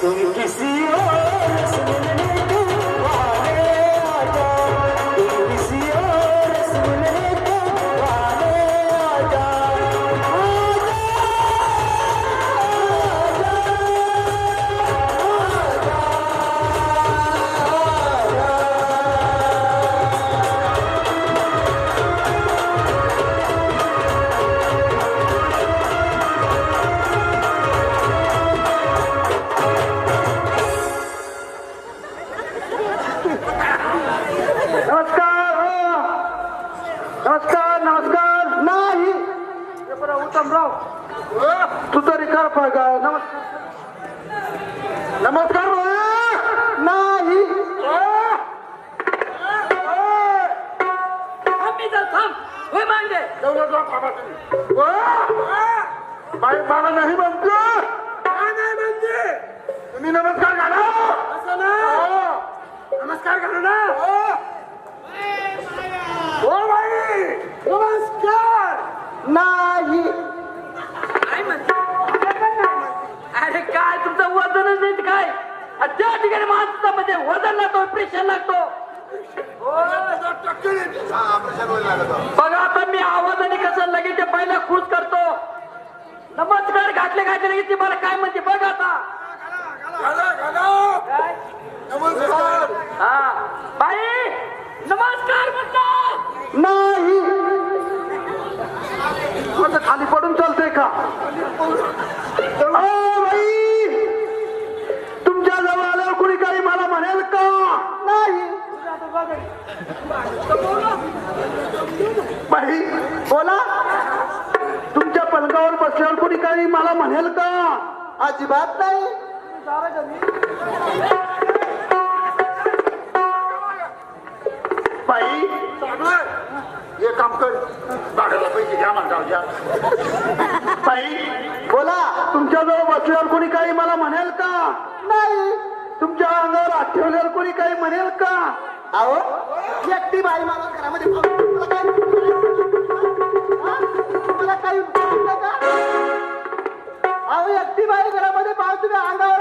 तुम किसी उत्तमराव तू तरी कर नमस्कार. नमस्कार. नाही. मला नाही म्हणतो. नाही म्हणते तुम्ही नमस्कार घाला. असं ना? हो. नमस्कार करू ना? त्या ठिकाणी माणसामध्ये वजन लागतो प्रेशर लागतो. बघा आता मी आवाजाने कसं लगेच पहिला खुश करतो. नमस्कार घातले घातले लगेच ती मला काय म्हणते? बघ आता. बाई बोला. तुमच्या पलकावर बसल्यावर कोणी काही मला म्हणेल का? अजिबात नाही. बाई हे काम कर. बागायला पैसे घ्या म्हणता बाई बोला. तुमच्याजवळ बसल्यावर कोणी काही मला म्हणेल का? नाही. तुमच्या अंगावर हात ठेवल्यावर कोणी काही म्हणेल का? अहो व्यक्ती बाई मागून घरामध्ये मला काही अहो व्यक्ती बाई घरामध्ये पाहतो तुम्ही अंगावर